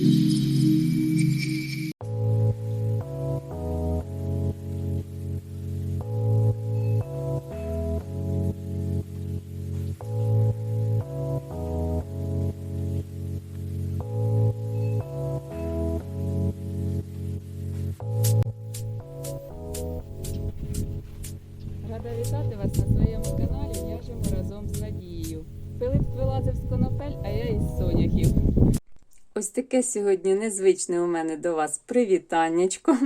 どうも。Таке сьогодні незвичне у мене до вас привітаннячко.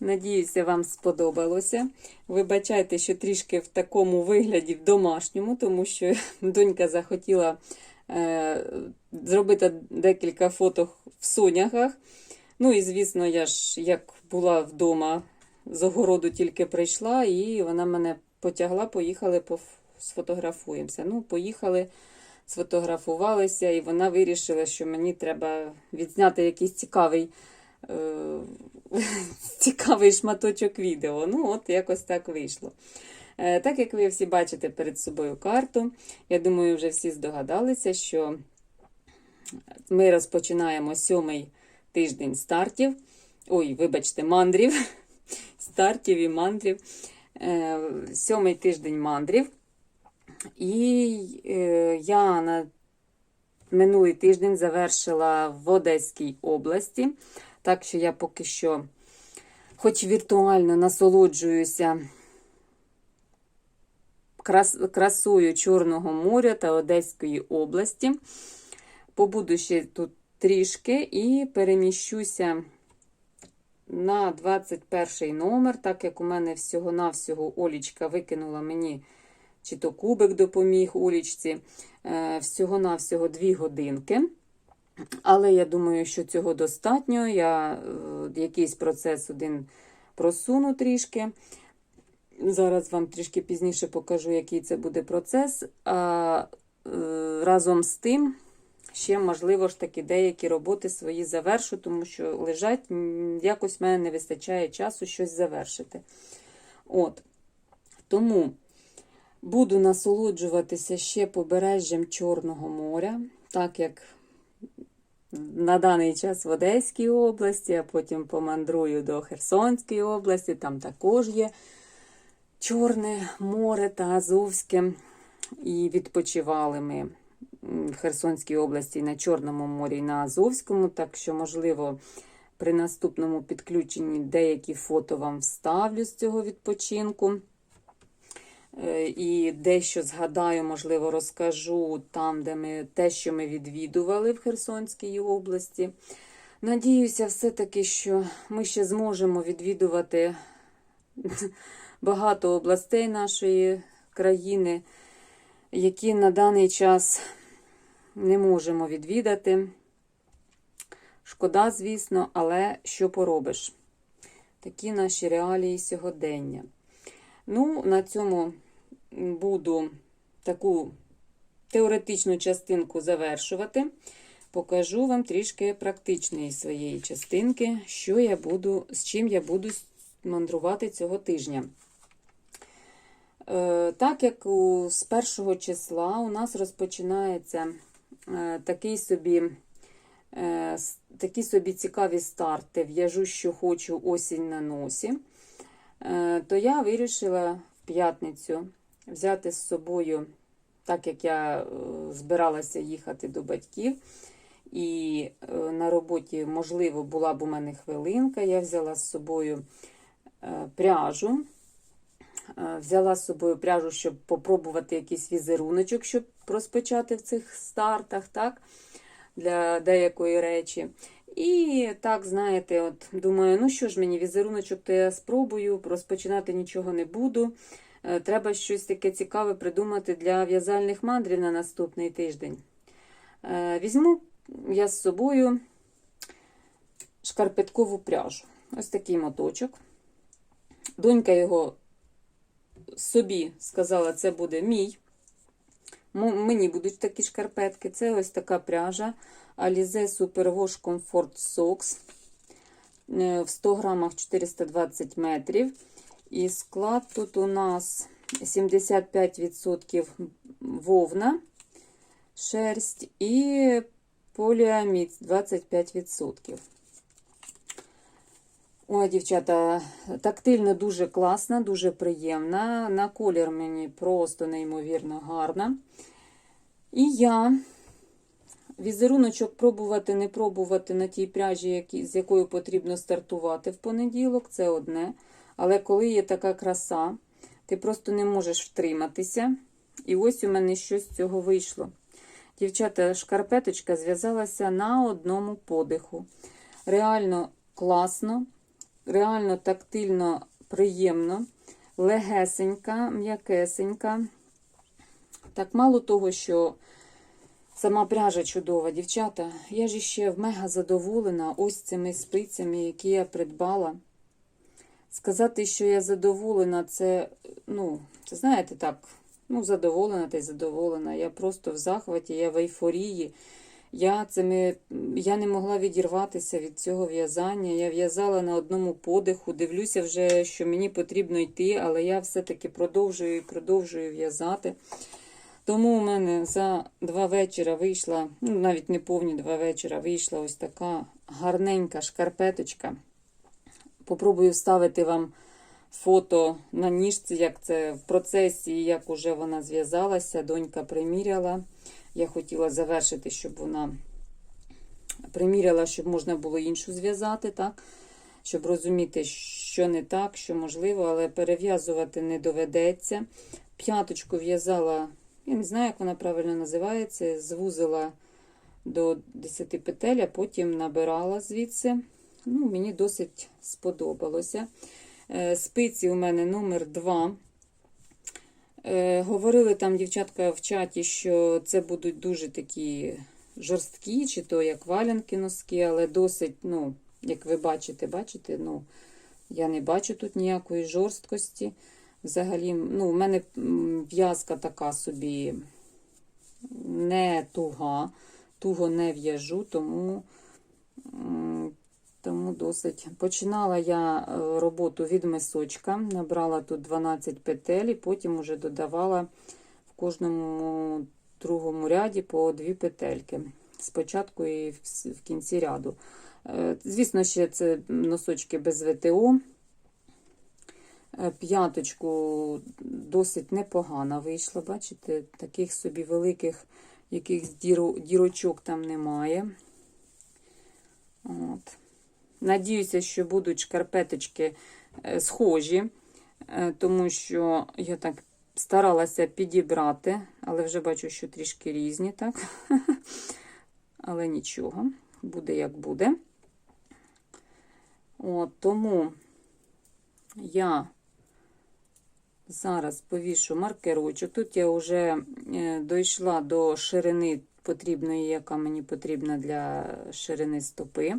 Надіюся, вам сподобалося. Вибачайте, що трішки в такому вигляді в домашньому, тому що донька захотіла е, зробити декілька фото в соняхах. Ну і звісно, я ж як була вдома з огороду тільки прийшла, і вона мене потягла, поїхали, сфотографуємося. Ну, поїхали, сфотографувалися, і вона вирішила, що мені треба відзняти якийсь цікавий, е, цікавий шматочок відео. Ну, от якось так вийшло. Е, Так як ви всі бачите перед собою карту, я думаю, вже всі здогадалися, що ми розпочинаємо сьомий тиждень стартів. Ой, вибачте, мандрів. Стартів і мандрів. Е, Сьомий тиждень мандрів. І е, я на минулий тиждень завершила в Одеській області. Так що я поки що, хоч віртуально насолоджуюся крас, красою Чорного моря та Одеської області. Побуду ще тут трішки і переміщуся на 21 номер, так як у мене всього-навсього Олічка викинула мені, чи то кубик допоміг Олічці, е, всього-навсього 2 годинки. Але я думаю, що цього достатньо. Я е, якийсь процес один просуну трішки. Зараз вам трішки пізніше покажу, який це буде процес. А е, разом з тим, ще, можливо ж таки, деякі роботи свої завершу, тому що лежать, якось в мене не вистачає часу щось завершити. От. Тому буду насолоджуватися ще побережжям Чорного моря, так як на даний час в Одеській області, а потім помандрую до Херсонської області, там також є Чорне море та Азовське. І відпочивали ми в Херсонській області на Чорному морі і на Азовському. Так що, можливо, при наступному підключенні деякі фото вам вставлю з цього відпочинку. Е, І дещо згадаю, можливо, розкажу там, де ми те, що ми відвідували в Херсонській області. Надіюся, все-таки, що ми ще зможемо відвідувати багато областей нашої країни, які на даний час не можемо відвідати. Шкода, звісно, але що поробиш? Такі наші реалії сьогодення. Ну, на цьому буду таку теоретичну частинку завершувати. Покажу вам трішки практичної своєї частинки, що я буду, з чим я буду мандрувати цього тижня. Е, Так як з першого числа у нас розпочинається е, такий собі, е, такі собі цікаві старти, в'яжу, що хочу осінь на носі, то я вирішила в п'ятницю взяти з собою, так як я е, збиралася їхати до батьків, і е, на роботі, можливо, була б у мене хвилинка, я взяла з собою е, пряжу. Е, Взяла з собою пряжу, щоб попробувати якийсь візеруночок, щоб розпочати в цих стартах, так, для деякої речі. І так, знаєте, от думаю, ну що ж мені, візеруночок, то я спробую, розпочинати нічого не буду. Е, Треба щось таке цікаве придумати для в'язальних мандрів на наступний тиждень. Е, Візьму я з собою шкарпеткову пряжу. Ось такий моточок. Донька його собі сказала, це буде мій. Мені будуть такі шкарпетки. Це ось така пряжа Alize Superwash Comfort Socks. Е, В 100 грамах 420 метрів. І склад тут у нас 75% вовна, шерсть і поліамід 25%. Ой, дівчата, тактильно дуже класна, дуже приємна. На колір мені просто неймовірно гарна. І я візеруночок пробувати, не пробувати на тій пряжі, з якою потрібно стартувати в понеділок, це одне. Але коли є така краса, ти просто не можеш втриматися. І ось у мене щось з цього вийшло. Дівчата, шкарпеточка зв'язалася на одному подиху. Реально класно, реально тактильно приємно, легесенька, м'якесенька. Так, мало того, що сама пряжа чудова, дівчата, я ж ще мега задоволена ось цими спицями, які я придбала. Сказати, що я задоволена, це, ну, це знаєте, так, ну, задоволена та й задоволена. Я просто в захваті, я в ейфорії. Я, цими, я не могла відірватися від цього в'язання. Я в'язала на одному подиху, дивлюся вже, що мені потрібно йти, але я все-таки продовжую і продовжую в'язати. Тому у мене за два вечора вийшла, ну навіть не повні два вечора, вийшла ось така гарненька шкарпеточка. Попробую вставити вам фото на ніжці, як це в процесі, як уже вона зв'язалася. Донька приміряла. Я хотіла завершити, щоб вона приміряла, щоб можна було іншу зв'язати, так? Щоб розуміти, що не так, що можливо, але перев'язувати не доведеться. П'яточку в'язала, я не знаю, як вона правильно називається, звузила до 10 петель, а потім набирала звідси. Ну, Мені досить сподобалося. Е, Спиці у мене номер 2. Е, Говорили там дівчатка в чаті, що це будуть дуже такі жорсткі, чи то як валянки носки, але досить, ну, як ви бачите, бачите, ну, я не бачу тут ніякої жорсткості. Взагалі, ну, у мене в'язка така собі не туга, туго не в'яжу, тому, тому досить. Починала я е, роботу від мисочка, набрала тут 12 петель, і потім уже додавала в кожному другому ряді по дві петельки. Спочатку і в кінці ряду. Е, Звісно, ще це носочки без ВТО. Е, П'яточку досить непогана вийшла. Бачите, таких собі великих якихось дірочок там немає. От. Надіюся, що будуть шкарпеточки е, схожі, е, тому що я так старалася підібрати, але вже бачу, що трішки різні, так? Але нічого, буде як буде. От, тому я зараз повішу маркерочок. Тут я вже е, дійшла до ширини потрібної, яка мені потрібна для ширини стопи.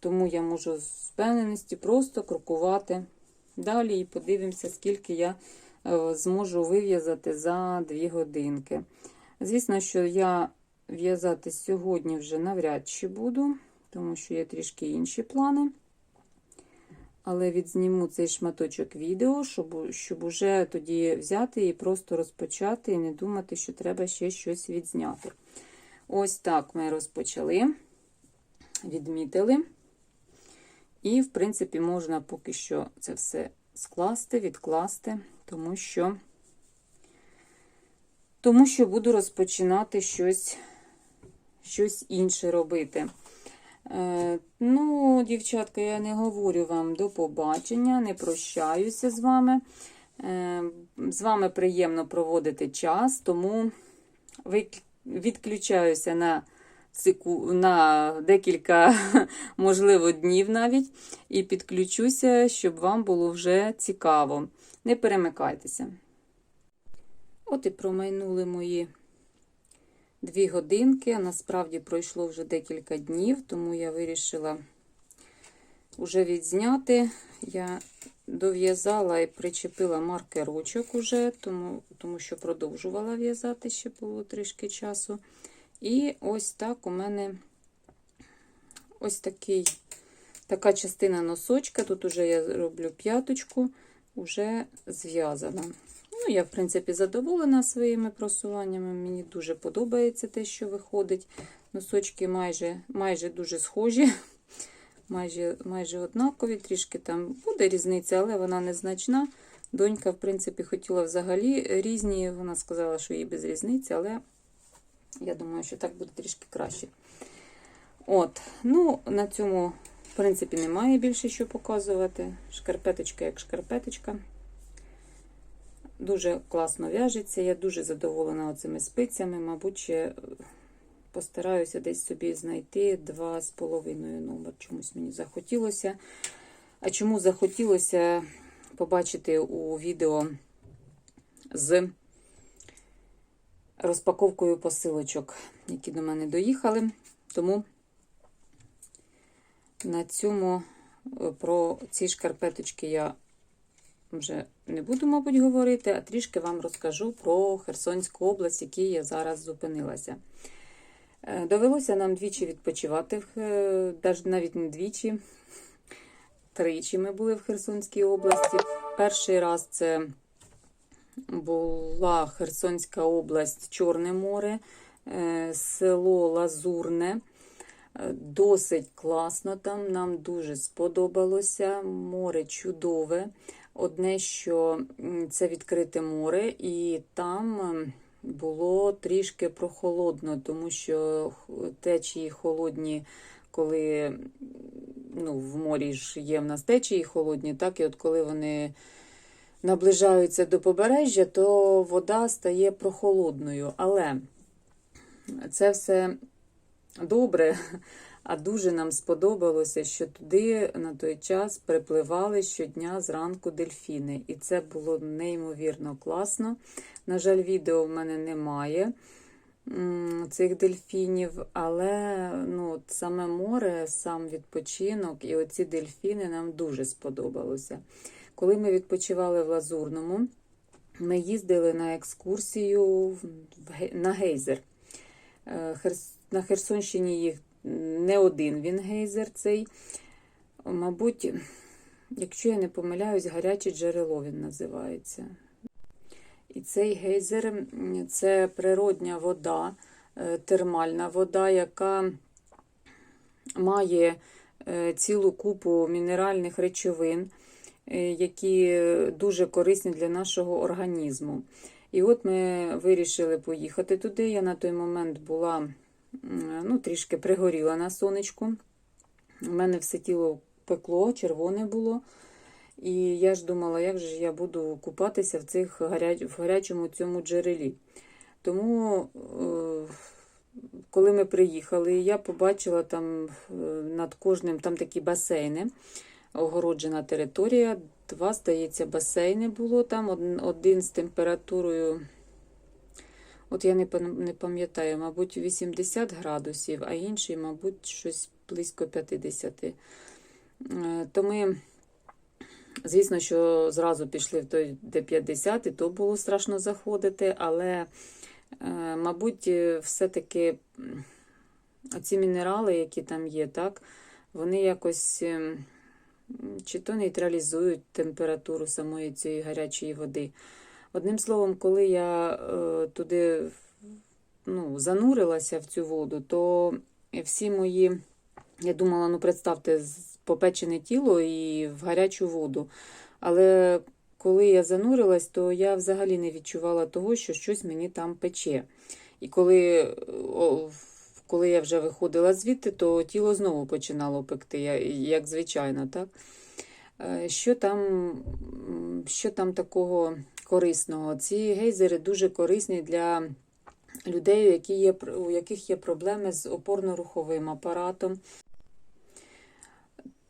Тому я можу з впевненості просто крокувати далі і подивимося, скільки я е, зможу вив'язати за 2 годинки. Звісно, що я в'язати сьогодні вже навряд чи буду, тому що є трішки інші плани. Але відзніму цей шматочок відео, щоб, щоб уже тоді взяти і просто розпочати, і не думати, що треба ще щось відзняти. Ось так ми розпочали, відмітили. І, в принципі, можна поки що це все скласти, відкласти, тому що, тому що буду розпочинати щось, щось інше робити. Е, ну, дівчатка, я не говорю вам до побачення, не прощаюся з вами. Е, з вами приємно проводити час, тому відключаюся на, секу... на декілька, можливо, днів навіть, і підключуся, щоб вам було вже цікаво. Не перемикайтеся. От і промайнули мої дві годинки, а насправді пройшло вже декілька днів, тому я вирішила вже відзняти. Я дов'язала і причепила маркерочок уже, тому, тому що продовжувала в'язати, ще було трішки часу. І ось так у мене ось такий, така частина носочка. Тут уже я роблю п'яточку, вже зв'язана. Ну, я, в принципі, задоволена своїми просуваннями. Мені дуже подобається те, що виходить. Носочки майже, майже дуже схожі, майже, майже однакові. Трішки там буде різниця, але вона незначна. Донька, в принципі, хотіла взагалі різні. Вона сказала, що їй без різниці, але я думаю, що так буде трішки краще. От, ну, на цьому, в принципі, немає більше що показувати. Шкарпеточка як шкарпеточка. Дуже класно в'яжеться. Я дуже задоволена оцими спицями. Мабуть, ще постараюся десь собі знайти 2,5 номер. Чомусь мені захотілося. А чому захотілося побачити у відео з розпаковкою посилочок, які до мене доїхали. Тому на цьому е, про ці шкарпеточки я вже не буду, мабуть, говорити, а трішки вам розкажу про Херсонську область, в якій я зараз зупинилася. Е, Довелося нам двічі відпочивати, даже навіть не двічі. Тричі ми були в Херсонській області. Перший раз це була Херсонська область, Чорне море, е, село Лазурне. Е, Досить класно там, нам дуже сподобалося. Море чудове. Одне, що це відкрите море, і там ем, було трішки прохолодно, тому що течії холодні, коли ну, в морі ж є в нас течії холодні, так, і от коли вони наближаються до побережжя, то вода стає прохолодною. Але це все добре, а дуже нам сподобалося, що туди на той час припливали щодня зранку дельфіни. І це було неймовірно класно. На жаль, відео в мене немає цих дельфінів, але ну, саме море, сам відпочинок і оці дельфіни нам дуже сподобалося. Коли ми відпочивали в Лазурному, ми їздили на екскурсію на гейзер. Е, На Херсонщині їх не один він гейзер цей. Мабуть, якщо я не помиляюсь, гаряче джерело він називається. І цей гейзер це природня вода, е, термальна вода, яка має е, цілу купу мінеральних речовин, е, які дуже корисні для нашого організму. І от ми вирішили поїхати туди. Я на той момент була ну, трішки пригоріла на сонечку. У мене все тіло пекло, червоне було. І я ж думала, як же я буду купатися в цих гаряч... в гарячому цьому джерелі. Тому, е, коли ми приїхали, я побачила там е, над кожним там такі басейни, огороджена територія. Два, здається, басейни було там. Один з температурою, от я не пам'ятаю, мабуть, 80 градусів, а інший, мабуть, щось близько 50. Е, То ми. Звісно, що зразу пішли в той, де 50, і то було страшно заходити, але, е, мабуть, е, все-таки ці мінерали, які там є, так, вони якось чи то нейтралізують температуру самої цієї гарячої води. Одним словом, коли я е, туди ну, занурилася в цю воду, то всі мої, я думала, ну представте, попечене тіло і в гарячу воду. Але коли я занурилась, то я взагалі не відчувала того, що щось мені там пече. І коли, коли я вже виходила звідти, то тіло знову починало пекти, як звичайно, так? Е, Що там, що там такого корисного? Ці гейзери дуже корисні для людей, які є, у яких є проблеми з опорно-руховим апаратом.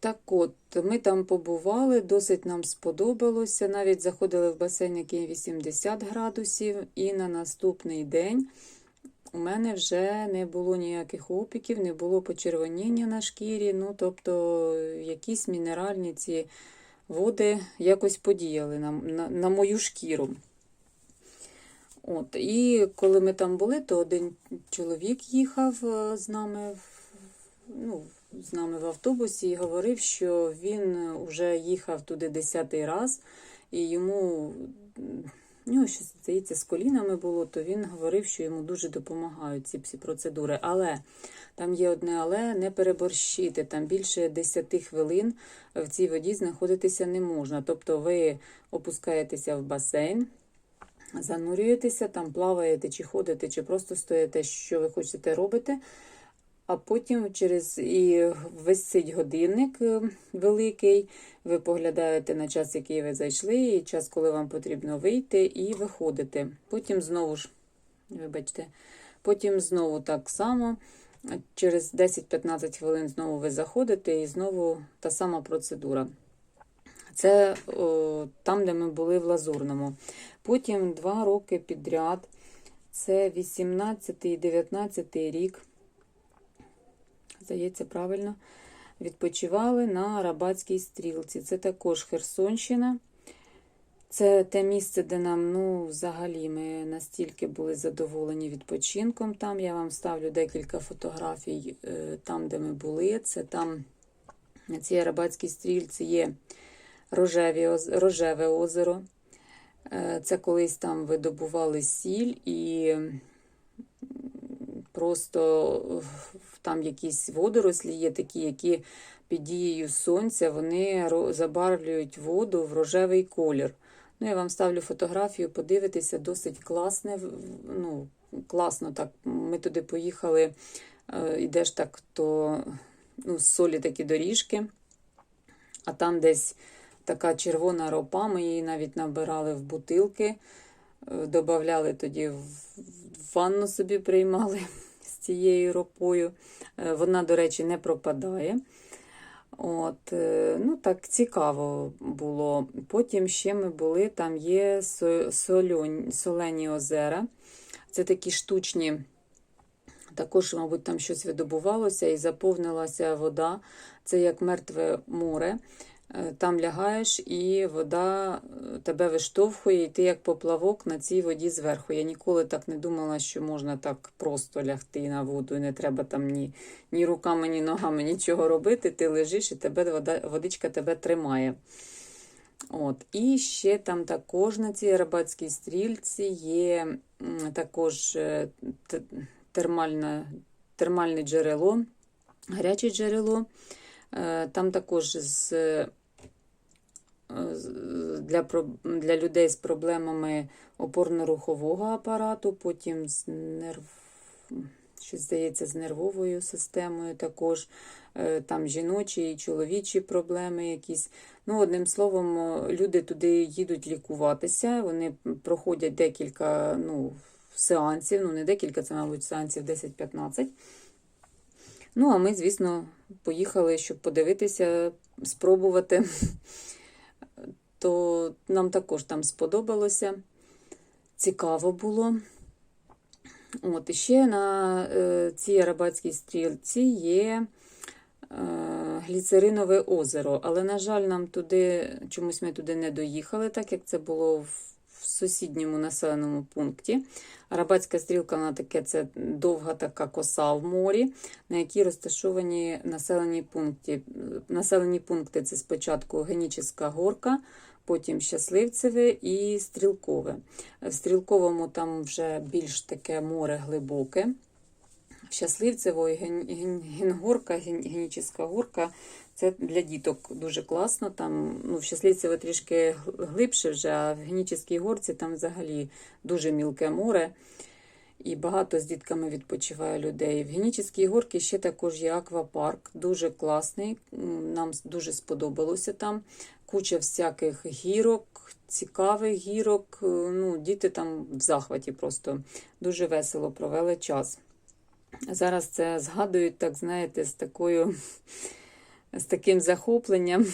Так от, ми там побували, досить нам сподобалося. Навіть заходили в басейн, який 80 градусів, і на наступний день у мене вже не було ніяких опіків, не було почервоніння на шкірі. Ну, тобто, якісь мінеральні ці води якось подіяли на, на, на мою шкіру. От, і коли ми там були, то один чоловік їхав е, з нами, ну, з нами в автобусі і говорив, що він вже їхав туди десятий раз, і йому у нього щось здається з колінами було, то він говорив, що йому дуже допомагають ці всі процедури. Але там є одне але не переборщити. Там більше 10 хвилин в цій воді знаходитися не можна. Тобто ви опускаєтеся в басейн, занурюєтеся, там плаваєте, чи ходите, чи просто стоїте, що ви хочете робити. А потім через і висить годинник е, великий, ви поглядаєте на час, який ви зайшли, і час, коли вам потрібно вийти, і виходите. Потім знову ж, вибачте, потім знову так само. Через 10-15 хвилин знову ви заходите, і знову та сама процедура. Це о, там, де ми були в Лазурному. Потім два роки підряд, це 18 і 19 рік здається, правильно, відпочивали на Рабатській стрілці. Це також Херсонщина. Це те місце, де нам, ну, взагалі, ми настільки були задоволені відпочинком. Там я вам ставлю декілька фотографій е, там, де ми були. Це там на цій Арабатській стрільці є рожеві, рожеве озеро. Е, Це колись там видобували сіль і просто там якісь водорослі є такі, які під дією сонця вони забарвлюють воду в рожевий колір. Ну, я вам ставлю фотографію, подивитися, досить класне. Ну, класно так. Ми туди поїхали, е, ідеш так, то ну, солі такі доріжки, а там десь така червона ропа, ми її навіть набирали в бутилки, е, додавали тоді в ванну собі приймали з цією ропою. Е, Вона, до речі, не пропадає. От, е, ну так цікаво було. Потім ще ми були, там є со- сольонь- солені озера. Це такі штучні, також, мабуть, там щось видобувалося і заповнилася вода. Це як мертве море. Е, Там лягаєш, і вода е, тебе виштовхує, і ти як поплавок на цій воді зверху. Я ніколи так не думала, що можна так просто лягти на воду, і не треба там ні, ні руками, ні ногами нічого робити. Ти лежиш, і тебе вода, водичка тебе тримає. От. І ще там також на цій Арабатській стрільці є також е, термальне, термальне джерело, гаряче джерело. Е, Там також з, е, для, для людей з проблемами опорно-рухового апарату, потім з нерв, що здається, з нервовою системою також. Е, Там жіночі і чоловічі проблеми якісь. Ну, одним словом, люди туди їдуть лікуватися, вони проходять декілька ну, сеансів, ну не декілька, це, мабуть, сеансів 10-15. Ну, а ми, звісно, поїхали, щоб подивитися, спробувати. То нам також там сподобалося. Цікаво було. От, і ще на е, цій Арабатській стрілці є е, гліцеринове озеро. Але, на жаль, нам туди, чомусь ми туди не доїхали, так як це було в, в сусідньому населеному пункті. Арабатська стрілка, вона таке, це довга така коса в морі, на якій розташовані населені пункти. Населені пункти це спочатку Генічеська горка, потім Щасливцеве і Стрілкове. В Стрілковому там вже більш таке море глибоке. В Щасливцево і Ген- Ген- Генгорка, Ген- Генічеська горка це для діток дуже класно. Там, ну, в Щасливцево трішки глибше вже, а в Генічеській горці там взагалі дуже мілке море. І багато з дітками відпочиває людей. В Генічеській горці ще також є аквапарк, дуже класний. Нам дуже сподобалося там. Куча всяких гірок, цікавих гірок. Е, Ну, діти там в захваті просто дуже весело провели час. Зараз це згадують, так знаєте, з такою, з таким захопленням.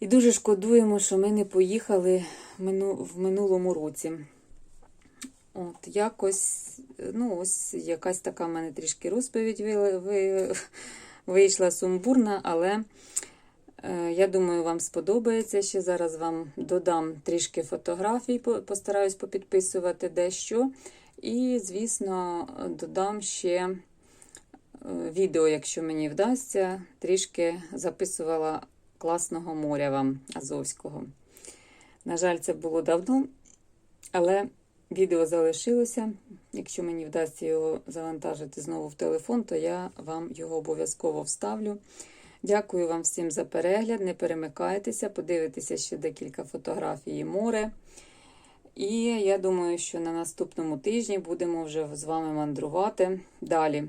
І дуже шкодуємо, що ми не поїхали в минулому році. От, якось, ну, ось якась така в мене трішки розповідь ви, ви, вийшла сумбурна, але е, я думаю, вам сподобається. Ще зараз вам додам трішки фотографій, постараюсь попідписувати дещо. І, звісно, додам ще відео, якщо мені вдасться, трішки записувала класного моря вам Азовського. На жаль, це було давно, Але відео залишилося. Якщо мені вдасться його завантажити знову в телефон, то я вам його обов'язково вставлю. Дякую вам всім за перегляд. Не перемикайтеся, подивитеся ще декілька фотографій море. І я думаю, що на наступному тижні будемо вже з вами мандрувати далі.